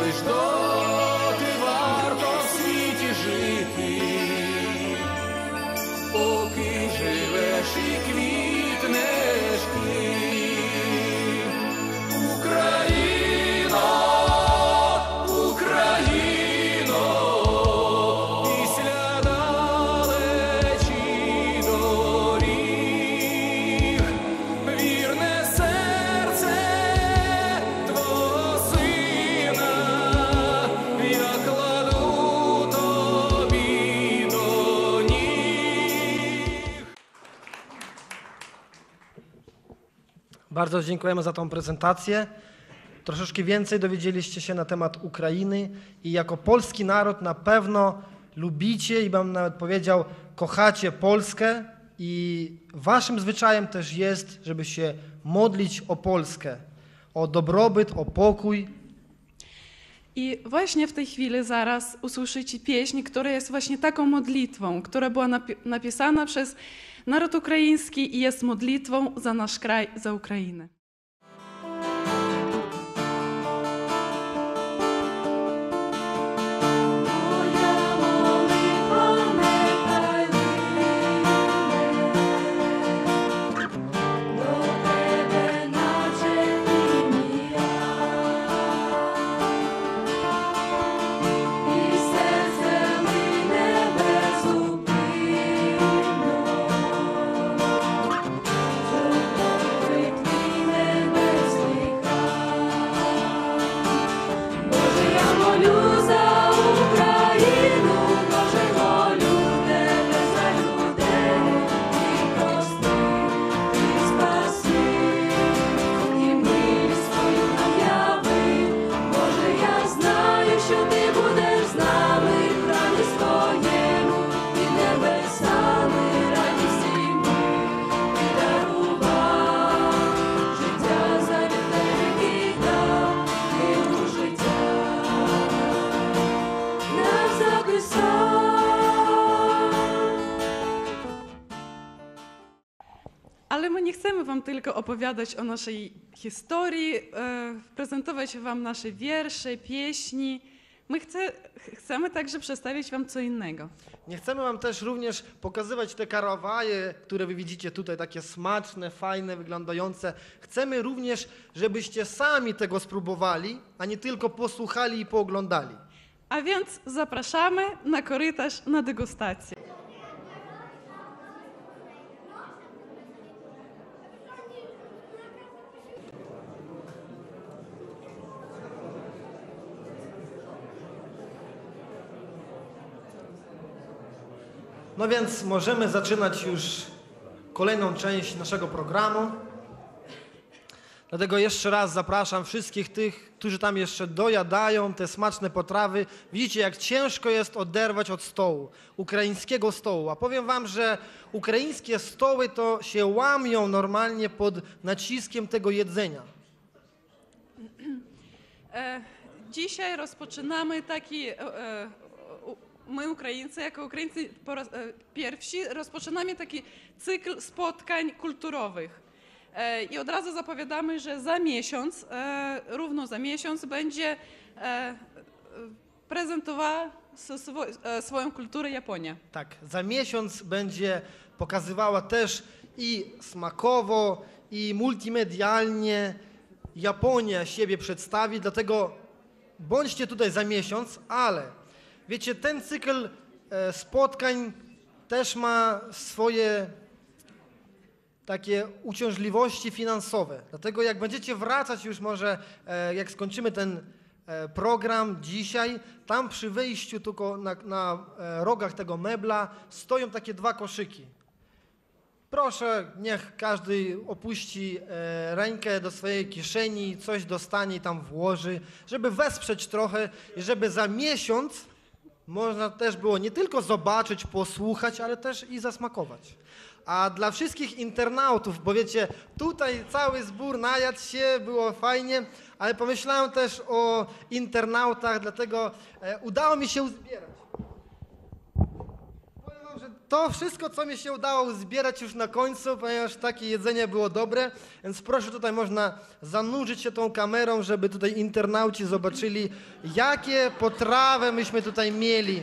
Лиш доти варто в світі жити, Bardzo dziękujemy za tą prezentację. Troszeczkę więcej dowiedzieliście się na temat Ukrainy i jako polski naród na pewno lubicie i bym nawet powiedział, kochacie Polskę i waszym zwyczajem też jest, żeby się modlić o Polskę, o dobrobyt, o pokój. I właśnie w tej chwili zaraz usłyszycie pieśń, która jest właśnie taką modlitwą, która była napi- napisana przez naród ukraiński i jest modlitwą za nasz kraj, za Ukrainę. Wam tylko opowiadać o naszej historii, e, prezentować Wam nasze wiersze, pieśni. My chce, ch- chcemy także przedstawić Wam co innego. Nie chcemy wam też również pokazywać te karawaje, które wy widzicie tutaj, takie smaczne, fajne, wyglądające. Chcemy również, żebyście sami tego spróbowali, a nie tylko posłuchali i pooglądali. A więc zapraszamy na korytarz na degustację. No więc możemy zaczynać już kolejną część naszego programu. Dlatego jeszcze raz zapraszam wszystkich tych, którzy tam jeszcze dojadają te smaczne potrawy. Widzicie, jak ciężko jest oderwać od stołu, ukraińskiego stołu. A powiem wam, że ukraińskie stoły to się łamią normalnie pod naciskiem tego jedzenia. E, Dzisiaj rozpoczynamy taki, e, e, my Ukraińcy, jako Ukraińcy e, pierwsi, rozpoczynamy taki cykl spotkań kulturowych. E, I od razu zapowiadamy, że za miesiąc, e, równo za miesiąc, będzie prezentowała swoją kulturę Japonia. Tak, za miesiąc będzie pokazywała też i smakowo, i multimedialnie Japonia siebie przedstawi, dlatego bądźcie tutaj za miesiąc, ale wiecie, ten cykl e, spotkań też ma swoje takie uciążliwości finansowe. Dlatego jak będziecie wracać już może, e, jak skończymy ten e, program dzisiaj. Tam przy wyjściu, tylko na, na rogach tego mebla, stoją takie dwa koszyki. Proszę, niech każdy opuści rękę do swojej kieszeni, coś dostanie i tam włoży, żeby wesprzeć trochę i żeby za miesiąc można też było nie tylko zobaczyć, posłuchać, ale też i zasmakować. A dla wszystkich internautów, bo wiecie, tutaj cały zbór najadł się, było fajnie, ale pomyślałem też o internautach, dlatego e, udało mi się uzbierać. To wszystko, co mi się udało zbierać już na końcu, ponieważ takie jedzenie było dobre, więc proszę tutaj można zanurzyć się tą kamerą, żeby tutaj internauci zobaczyli, jakie potrawy myśmy tutaj mieli.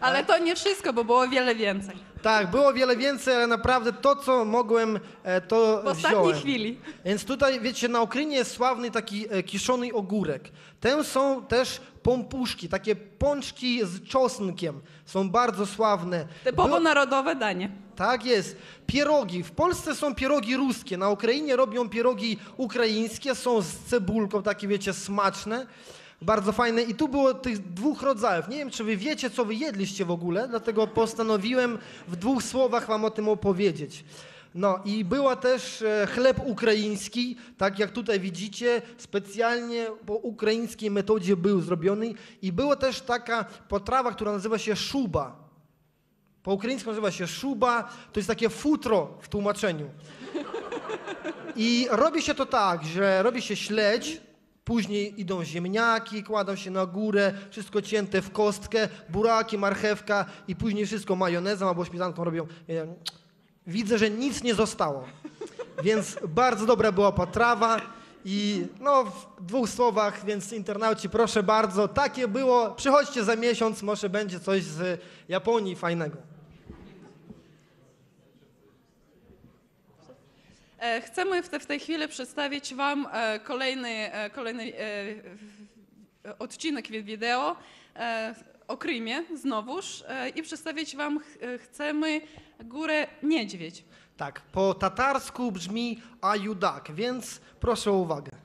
Ale to nie wszystko, bo było wiele więcej. Tak, było wiele więcej, ale naprawdę to, co mogłem, e, to W ostatniej wziąłem. chwili. Więc tutaj, wiecie, na Ukrainie jest sławny taki e, kiszony ogórek. Ten są też pompuszki, takie pączki z czosnkiem. Są bardzo sławne. Typowo Było- narodowe danie. tak jest. Pierogi. W Polsce są pierogi ruskie. Na Ukrainie robią pierogi ukraińskie. Są z cebulką, takie wiecie, smaczne. Bardzo fajne. I tu było tych dwóch rodzajów. Nie wiem, czy wy wiecie, co wy jedliście w ogóle, dlatego postanowiłem w dwóch słowach wam o tym opowiedzieć. No i była też e, chleb ukraiński, tak jak tutaj widzicie, specjalnie po ukraińskiej metodzie był zrobiony. I była też taka potrawa, która nazywa się szuba. Po ukraińsku nazywa się szuba, to jest takie futro w tłumaczeniu. I robi się to tak, że robi się śledź, później idą ziemniaki, kładą się na górę, wszystko cięte w kostkę, buraki, marchewka i później wszystko majonezem albo śmietanką robią. Widzę, że nic nie zostało. Więc bardzo dobra była potrawa i no w dwóch słowach, więc internauci proszę bardzo, takie było, przychodźcie za miesiąc, może będzie coś z Japonii fajnego. E, Chcemy w, te, w tej chwili przedstawić Wam e, kolejny, e, kolejny odcinek wi- wideo o Krymie znowuż i przedstawić Wam ch- chcemy górę Niedźwiedź. Tak, po tatarsku brzmi ajudak, więc proszę o uwagę.